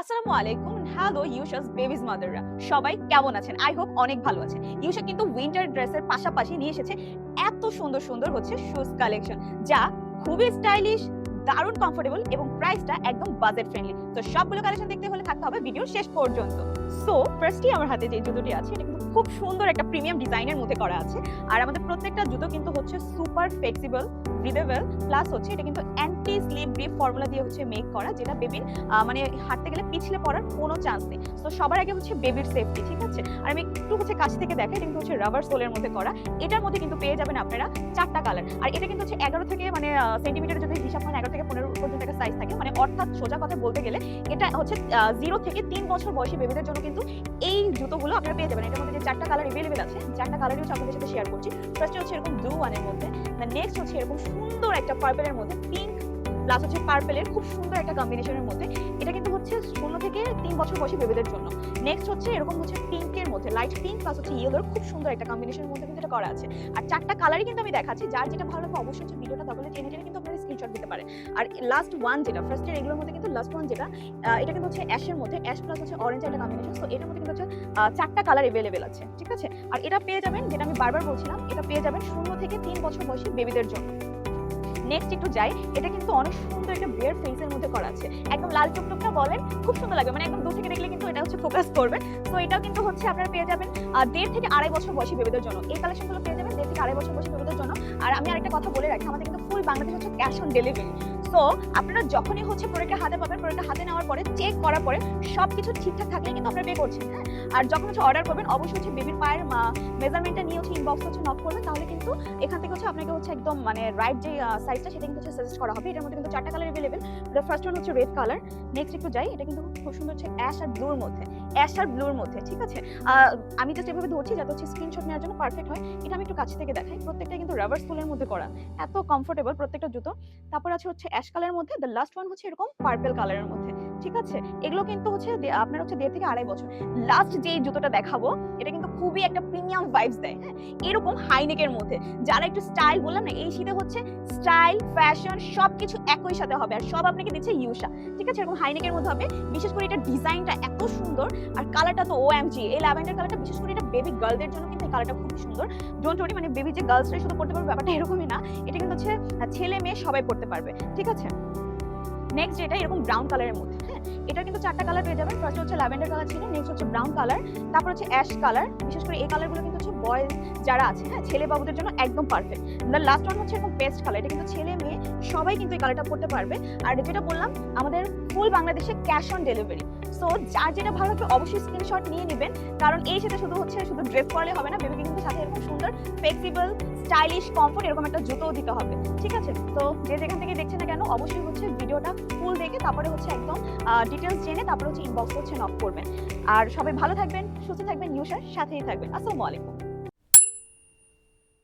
আসসালামু আলাইকুম। Hello ইউশাস babies মাদাররা সবাই কেমন আছেন? আই হোপ অনেক ভালো আছেন। ইউশা কিন্তু উইন্টার ড্রেসের পাশাপাশি নিয়ে এসেছে এত সুন্দর সুন্দর হচ্ছে শুজ কালেকশন যা খুবই স্টাইলিশ দারুণ কমফোর্টেবল এবং প্রাইসটা একদম বাজেট ফ্রেন্ডলি তো সবগুলো কালেকশন দেখতে হলে থাকতে হবে ভিডিও শেষ পর্যন্ত। সো ফার্স্টই আমার হাতে যে জুতোটি আছে, এটা কিন্তু খুব সুন্দর একটা প্রিমিয়াম ডিজাইনের মধ্যে করা আছে। আর আমাদের প্রত্যেকটা জুতো কিন্তু হচ্ছে সুপার ফ্লেক্সিবল ব্রিদেবল প্লাস হচ্ছে এটা কিন্তু অ্যান্টি স্লিপ গ্রিপ ফর্মুলা দিয়ে হচ্ছে মেক করা, যেটা বেবির মানে হাঁটতে গেলে পিছলে পড়ার কোনো চান্স নেই। তো সবার আগে হচ্ছে বেবির সেফটি ঠিক আছে? আর আমি একটু হচ্ছে কাছ থেকে দেখাই, এটা কিন্তু হচ্ছে রাবার সোলের মধ্যে করা। এটার মধ্যে কিন্তু পেয়ে যাবেন আপনারা চারটা কালার আর এটা কিন্তু হচ্ছে এগারো থেকে মানে সেন্টিমিটার যদি হিসাব করেন, এগারো থেকে পনেরো পর্যন্ত একটা সাইজ থাকে। মানে অর্থাৎ সোজা কথা বলতে গেলে এটা হচ্ছে জিরো থেকে তিন বছর বয়সী বেবিদের জন্য কিন্তু এই জুতোগুলো আপনারা পেয়ে যাবেন। এটার মধ্যে যে চারটা কালার এভেলেবেল আছে, চারটা কালারই হচ্ছে আপনাদের সাথে শেয়ার করছি। ফার্স্টে হচ্ছে এরকম ব্লু ওয়ানের মধ্যে নেক্সট হচ্ছে এরকম সুন্দর একটা পার্পেলের মধ্যে পিঙ্ক প্লাস হচ্ছে পার্পেলের খুব সুন্দর একটা কম্বিনেশনের মধ্যে। এটা কিন্তু হচ্ছে শূন্য থেকে তিন বছর বয়সী বেবিদের জন্য। নেক্সট হচ্ছে এরকম হচ্ছে পিঙ্কের মধ্যে লাইট পিঙ্ক প্লাস হচ্ছে ইয়েলোর খুব সুন্দর একটা কম্বিনেশনের মধ্যে কিন্তু এটা করা আছে। আর চারটা কালারই কিন্তু আমি দেখাচ্ছি, যার যেটা ভালো লাগবে অবশ্যই হচ্ছে ভিডিওটা তাহলে টেনে টেনে কিন্তু আপনারা স্ক্রিনশট দিতে পারে আর লাস্ট ওয়ান যেটা ফার্স্টের এগুলোর মধ্যে কিন্তু লাস্ট ওয়ান যেটা এটা কিন্তু হচ্ছে অ্যাশের মধ্যে অ্যাশ প্লাস হচ্ছে অরেঞ্জ একটা কম্বিনেশন তো এটার মধ্যে কিন্তু হচ্ছে চারটা কালার এভেলেবেল আছে, ঠিক আছে? আর এটা পেয়ে যাবেন, যেটা আমি বারবার বলছিলাম, এটা পেয়ে যাবেন শূন্য থেকে তিন বছর বয়সী বেবিদের জন্য। নেক্সট একটু যাই, এটা কিন্তু অনেক সুন্দর একটা বিয়ার ফেসের মধ্যে করা আছে। একদম লাল টুকটুকটা বলেন, খুব সুন্দর লাগবে। মানে একদম দূর থেকে দেখলে কিন্তু এটা হচ্ছে ফোকাস করবে। তো এটাও কিন্তু হচ্ছে আপনারা পেয়ে যাবেন দেড় থেকে আড়াই বছর বয়সী বেবিদের জন্য। এই কালেকশনগুলো পেয়ে যাবেন দেড় থেকে আড়াই বছর বয়সী বেবিদের জন্য। আর আমি আরেকটা কথা বলে রাখি, আমাদের কিন্তু ফুল বাংলাদেশ হচ্ছে ক্যাশ অন ডেলিভারি সো আপনারা যখনই হচ্ছে প্রোডাক্টটা হাতে পাবেন প্রোডাক্টটা হাতে নেওয়ার পরে চেক করার পরে সবকিছু ঠিকঠাক থাকলে কিন্তু আপনারা পে করছেন হ্যাঁ? আর যখন হচ্ছে অর্ডার করবেন, অবশ্যই হচ্ছে বেবির পায়ের মেজারমেন্টটা নিয়ে হচ্ছে ইনবক্স হচ্ছে নক করবেন, তাহলে কিন্তু এখান থেকে হচ্ছে আপনাকে হচ্ছে একদম মানে রাইট যে সাইজটা সেটা কিন্তু হচ্ছে সাজেস্ট করা হবে। এটার মধ্যে কিন্তু চারটা কালার এভেলেবেল ফার্স্ট ওয়ান হচ্ছে রেড কালার নেক্সট একটু যাই, এটা কিন্তু খুব সুন্দর হচ্ছে অ্যাশ আর ব্লুর মধ্যে। অ্যাশ আর ব্লুর মধ্যে, ঠিক আছে? আমি জাস্ট এভাবে ধরছি যাতে হচ্ছে স্ক্রিনশট নেওয়ার জন্য পারফেক্ট হয়। এটা আমি একটু কাছ থেকে দেখাই। প্রত্যেকটা কিন্তু রাবার স্কুলের মধ্যে করা। এত কমফোর্টেবল প্রত্যেকটা জুতো। তারপর আছে হচ্ছে কালারের মধ্যে দ্য লাস্ট ওয়ান হচ্ছে এরকম পার্পল কালারের মধ্যে, ঠিক আছে? এগুলো কিন্তু হচ্ছে আপনার হচ্ছে দেড় থেকে আড়াই বছর। লাস্ট যে জুতোটা দেখাবো, এটা কিন্তু খুবই একটা প্রিমিয়াম ভাইবস দেয় হ্যাঁ? এরকম হাইনেকের মধ্যে। যারা একটু স্টাইল বললাম না, এই শীতে হচ্ছে স্টাইল ফ্যাশন সবকিছু একই সাথে হবে, আর সব আপনাকে দিচ্ছে ইউসা ঠিক আছে? এরকম হাইনেকের মধ্যে হবে। বিশেষ করে এটা ডিজাইনটা এত সুন্দর, আর কালারটা তো ও এমজি এই ল্যাভেন্ডার কালারটা বিশেষ করে এটা বেবি গার্লদের জন্য কিন্তু এই কালারটা খুব সুন্দর। ডোন্ট ওরি মানে বেবি যে গার্লসরাই শুধু পড়তে পারবে, ব্যাপারটা এরকমই না। এটা কিন্তু হচ্ছে ছেলে মেয়ে সবাই পড়তে পারবে, ঠিক আছে? নেক্সট যেটা এরকম ব্রাউন কালারের মধ্যে হ্যাঁ? এটা কিন্তু চারটা কালার পেয়ে যাবেন। ফার্স্ট হচ্ছে ল্যাভেন্ডার কালার ছিল নেক্সট হচ্ছে ব্রাউন কালার তারপর হচ্ছে অ্যাশ কালার বিশেষ করে এই কালারগুলো কিন্তু হচ্ছে বয়েজ যারা আছে হ্যাঁ ছেলে বাবুদের জন্য একদম পারফেক্ট লাস্ট ওয়ান হচ্ছে এরকম বেস্ট কালার এটা কিন্তু ছেলে মেয়ে সবাই কিন্তু এই কালারটা পড়তে পারবে। আর যেটা বললাম, আমাদের ফুল বাংলাদেশে ক্যাশ অন ডেলিভারি সো যার যেটা ভালো লাগবে অবশ্যই স্ক্রিনশট নিয়ে নেবেন। কারণ এই সাথে শুধু হচ্ছে, শুধু ড্রেস পরলে হবে না বেবিকে কিন্তু সাথে এরকম সুন্দর ফ্লেক্সিবল স্টাইলিশ কমফোর্ট এরকম একটা জুতোও দিতে হবে। ঠিক আছে? তো যে যেখান থেকে দেখছে না কেন, অবশ্যই হচ্ছে ভিডিওটা ফুল দেখে, তারপরে হচ্ছে একদম ডিটেলস জেনে তারপরে হচ্ছে ইনবক্স হচ্ছে নক করবেন। আর সবাই ভালো থাকবেন, সুস্থ থাকবেন নিউসার সাথেই থাকবেন। আসসালামু আলাইকুম।